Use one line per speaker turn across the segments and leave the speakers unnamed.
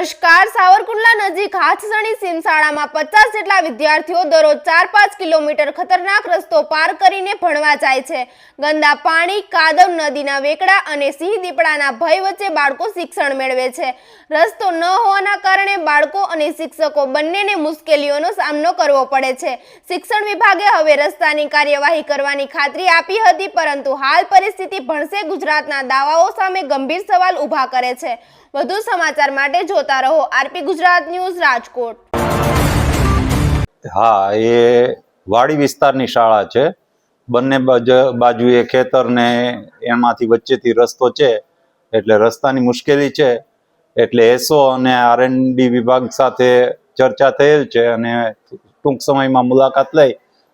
નમસ્કાર સાવરકુંડલા નજીક હાથસણી સીમશાળામાં પચાસ જેટલા વિદ્યાર્થીઓ દરરોજ ચાર પાંચ કિલોમીટર ખતરનાક રસ્તો પાર કરીને ભણવા જાય છે. ગંદા પાણી, કાદવ નદીના વેકડા અને સિંહ દીપડાના ભય વચ્ચે બાળકો શિક્ષણ મેળવે છે. રસ્તો ન હોવાના કારણે બાળકો અને શિક્ષકો બંનેને મુશ્કેલીઓનો સામનો કરવો પડે છે. શિક્ષણ વિભાગે હવે રસ્તાની કાર્યવાહી કરવાની ખાતરી આપી હતી, પરંતુ હાલ પરિસ્થિતિ ભણશે ગુજરાતના દાવાઓ સામે ગંભીર સવાલ ઊભા કરે છે. વધુ સમાચાર માટે જોતા રહો. RP Gujarat news, Rajkot.
હા, એ વાડી વિસ્તારની શાળા છે. બંને બાજ- બાજુએ ખેતર ને એમાંથી વચ્ચેથી રસ્તો છે. એટલે રસ્તાની મુશ્કેલી છે. એટલે એસો અને આરએનડી વિભાગ સાથે ચર્ચા થયેલ છે અને ટૂંક સમયમાં મુલાકાત લઈ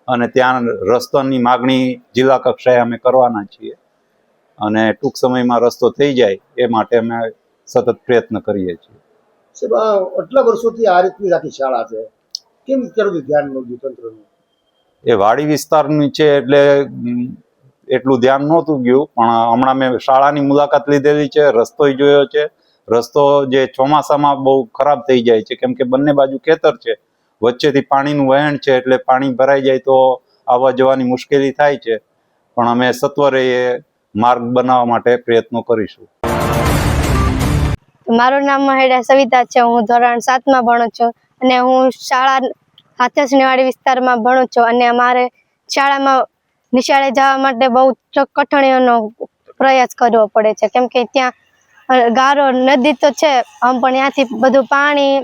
અને ત્યાં રસ્તાની માગણી જિલ્લા કક્ષાએ અમે કરવાના છીએ. અને ટૂંક સમયમાં રસ્તો થઈ જાય એ માટે અમે સતત પ્રયત્ન કરીએ છીએ.
સાહેબ આટલા વર્ષોથી આ રીતની આખી શાળા છે. કેમ કર્યું ધ્યાન નહોતું તંત્રનું
એ વાડી વિસ્તારની છે એટલે એટલું ધ્યાન નહોતું ગયું, પણ હમણાં મેં શાળાની મુલાકાત લીધેલી છે રસ્તોય જોયો છે. રસ્તો જે ચોમાસામાં બહુ ખરાબ થઈ જાય છે, કેમ કે બંને બાજુ ખેતર છે. વચ્ચેથી પાણીનું વહેણ છે, એટલે પાણી ભરાઈ જાય તો આવવા જવાની મુશ્કેલી થાય છે. પણ અમે સત્વરે એ માર્ગ બનાવવા માટે પ્રયત્નો કરીશું.
મારું નામ મહેડા સવિતા છે, હું ધોરણ સાતમાં ભણું છું અને હું શાળા હાથસણીવાડી વિસ્તારમાં ભણું છું અને અમારે શાળામાં નિશાળે જવા માટે બહુ કઠણાઈઓનો પ્રયાસ કરવો પડે છે. કેમ કે ત્યાં ગારો નદી તો છે, આમ પણ ત્યાંથી બધું પાણી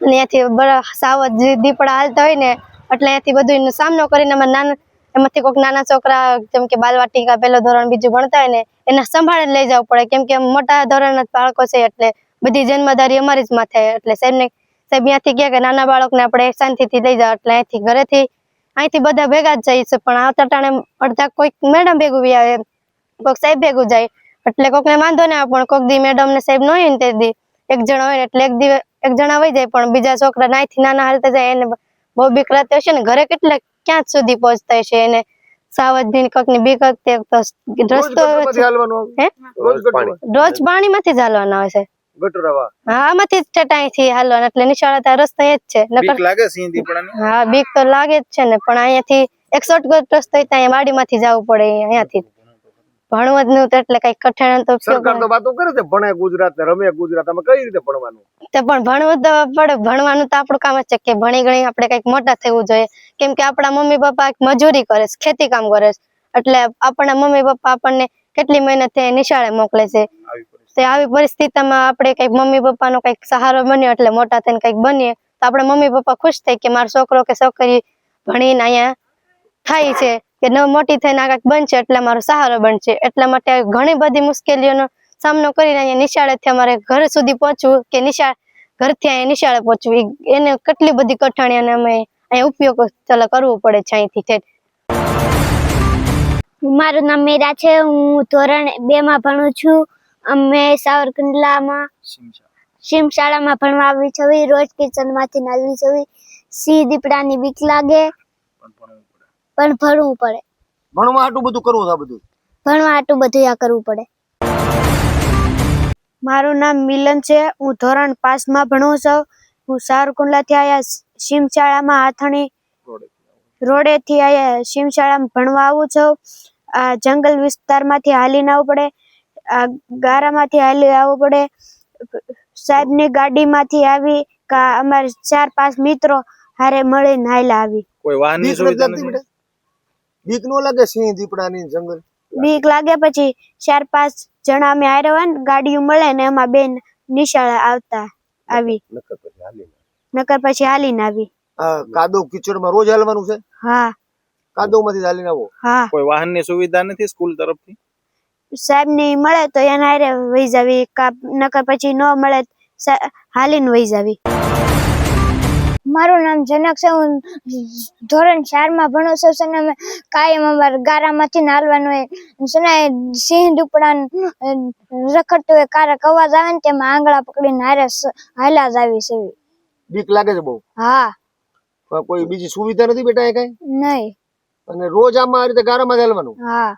અને ત્યાંથી સાવજ દીપડા હાલતા હોય ને, એટલે ત્યાંથી બધું સામનો કરીને અમે નાના એમાંથી કોઈક નાના છોકરા, જેમ કે બાલવાટિકા પહેલો ધોરણ બીજું ભણતા હોય ને, એને સંભાળે લઈ જવું પડે. કેમ કે મોટા ધોરણના બાળકો છે એટલે બધી જન્મદારી અમારી જ માથે. એટલે સાહેબને સાહેબ ત્યાંથી ગયા કે નાના બાળકને આપણે શાંતિથી લઈ જાઓ. એટલે અહીંથી ઘરેથી અહીંથી બધા ભેગા જ જાય છે. પણ આવતા ટાણે અડધા કોઈક મેડમ ભેગું બી આવે કોઈક સાહેબ ભેગું જાય. એટલે કોઈકને વાંધો ના પણ કોઈક દી મેડમ ને સાહેબ ન હોય ને તે દી. એક જણા હોય એટલે એક દિવસ એક જણા વહી જાય, પણ બીજા છોકરા નાઈથી નાના હાલતા જાય, એને બહુ બીક રાતે હશે ને ઘરે કેટલા ક્યાં સુધી પહોંચતા હશે એને? સાવજની ની બીક હતી તો રસ્તો? હે?
રોજ
પાણીમાંથી જ હાલવાના હોય છે. આમાંથી જ ચટાઈથી હાલવાના એટલે નિશાળા રસ્તો એ જ છે.
લાગે
હા બીક તો લાગે જ છે ને પણ અહીંયાથી એક શોર્ટકટ રસ્તો ત્યાં વાડીમાંથી જવું પડે અહીંયાથી જ. ભણવું એટલે કઈ કઠણ તો
સરકાર તો વાતો કરે છે ભણે ગુજરાત ને રમે ગુજરાત આમાં કઈ રીતે ભણવાનું?
તે પણ ભણવું તો પડે ભણવાનું તો આપણું કામ જ છે કે ભણી ગણી આપણે કંઈક મોટા થવું જોઈએ. કેમ કે આપણા મમ્મી પપ્પા મજૂરી કરે છે ખેતી કામ કરે છે. એટલે આપણા મમ્મી પપ્પા આપણને કેટલી મહેનત નિશાળે મોકલે છે.
આવી
તે આવી પરિસ્થિતિમાં આપણે કંઈક મમ્મી પપ્પાનો કંઈક સહારો બન્યો એટલે મોટા થઈને કંઈક બનીએ તો આપણે મમ્મી પપ્પા ખુશ થાય કે મારો છોકરો કે છોકરી ભણીને અહીંયા થાય છે. કે ન મોટી થઈને આ કંઈક બનશે એટલે મારો સહારો બનશે. એટલા માટે ઘણી બધી મુશ્કેલીઓનો સામનો કરીને અહીંયા નિશાળેથી અમારે ઘર સુધી પહોંચવું કે નિશાળ ઘરથી અહીંયા નિશાળે પહોંચવું એને કેટલી બધી કઠણાઈઓને અમે અહીંયા ઉપયોગ ચાલો કરવું પડે છે અહીંથી ઠેઠ.
મારું નામ મીરા છે હું ધોરણ બે માં ભણું છું. અમે સાવરકુંડલામાં શિમ શાળામાં ભણવા આવી છવી રોજ કિચનમાંથી નાલવી છવી સિંહ દીપડાની બીક લાગે. પણ ભણવું પડે.
ભણવા આટલું બધું કરવું છે બધું?
ભણવા આટલું બધું આ કરવું પડે.
મારું નામ મિલન છે. હું ધોરણ પાંચમાં ભણું છું. હું સારકુંડલાથી આયા શિમશાળામાં હાથણી રોડેથી આયા શિમશાળામાં ભણવા આવું છું. આ જંગલ વિસ્તારમાંથી હાલીને આવવું પડે. આ ગારામાંથી હાલી આવવું પડે. સાહેબની ગાડીમાંથી આવી કા અમારે ચાર પાંચ મિત્રો હારે મળીને હાલ આવી.
કોઈ વાહનની સુવિધા
નથી? બીક નો લાગે સિંહ દીપડાની જંગલ?
બીક લાગે પછી ચાર પાંચ જણા અમે હારે હોય ને ગાડીઓ મળે ને એમાં બેન નિશાળ આવતા આવી.
નકર પછી હાલી
નકર પછી હાલીને આવી.
કાદવ કિચડમાં રોજ હાલવાનું છે?
હા.
કાદવમાંથી હાલીને આવો?
હા.
કોઈ વાહનની સુવિધા નથી સ્કૂલ તરફથી?
સાહેબની મળે તો એના હારે વહી જાવી નકર પછી ન મળે હાલીને વહી જાવી.
મારું નામ જનક છે. હું ધોરણ ચારમાં ભણું છું. અને અમે કાયમ અમારે ગારામાંથી નાલવાનું હોય. છે સિંહ દુપડા રખડતું હોય કારક અવાજ આવે ને તેમાં આંગળા પકડીને હારે હાલા જ આવી છે.
બીક લાગે છે બહુ?
હા.
કોઈ બીજી સુવિધા નથી બેટા એ કઈ?
નહીં.
અને રોજ આમાં આ રીતે ગારામાં હાલવાનું?
હા.